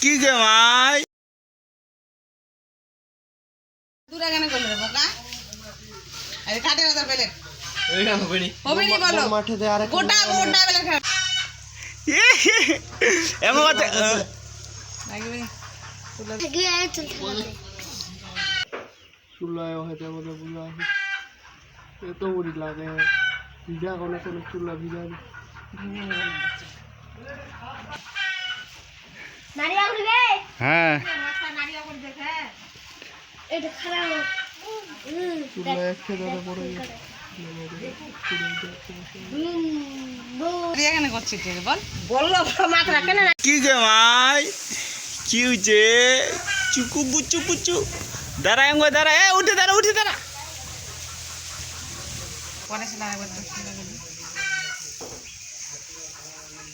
কি যে মাই দূরে কেন করলে রে বোকা। আরে কাটে না তার চুলা ভিজা। হ্যাঁ। বল। কি যে মাই কি হয়েছে চুকু বুচু বুচু। দাঁড়া এঙ্গ দাঁড়া। এ উঠে দাঁড়া উঠে দাঁড়া। পরে সে লাগাবে হুম এই যে আকে মোর না রিয়া করছেন কি এঙ্গ না দিয়ে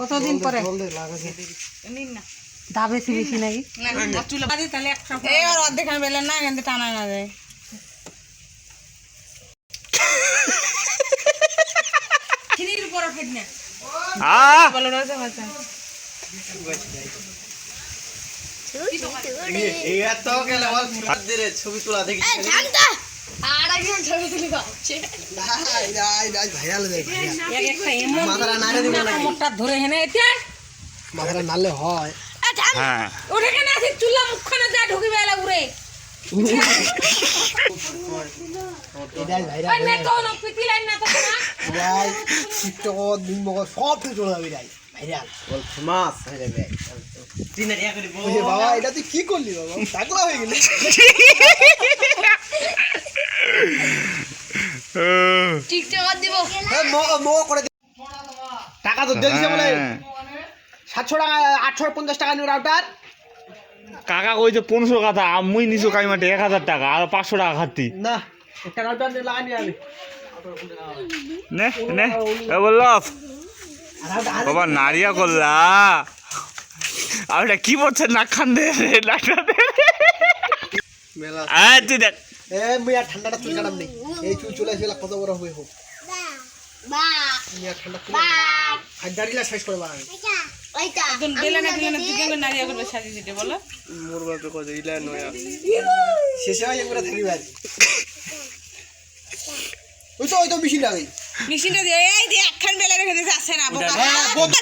কতদিন পরে? দাবে বেশি নাকি? অর্ধেক বেলে না কিন্তু টানা না যায়। চিনির উপর ফেট না আ বলো রয়েছে ভাষা ছবি তোলা দেখি ভাইরাল মাথাটা নাড়ে দিব না মোটটা ধরে হেনে এটা মাথাটা নাড়লে হয় হ্যাঁ ওটা কেন আছে চুলা মুখখানে যা উড়ে সব কিছু চলে যাবে বাবা এটা তুই কি করলি বাবা? হয়ে গেলি। দিব। হ্যাঁ ম ম করে দে। টাকা তো দিয়ে দিছে বলে। হ্যাঁ। সাতশো টাকা আটশো পঞ্চাশ টাকা নিয়ে রাউটার। কাকা কইছে পনেরোশো কথা মুই নিছো কাইমাটে এক হাজার টাকা আর পাঁচশো টাকা খাতি। না একটা রাউটার নিয়ে আমি নে নে এ বাবা নারিয়া করলা। আর এটা কি বলছে না খান দে তুই দেখ। এ আর ঠান্ডাটা তুই কাটাম নেই। এই চুল চলে আসবে কত বড় হবে হোক। আর ঠান্ডা হাজারিলা শেষ করে বাড়াবে হয় থাকি ওই তো ওই তো মেশিনটা দিয়ে এই দিয়ে একখান বেলে রেখে দিতে আসে না হ্যাঁ, বোকা।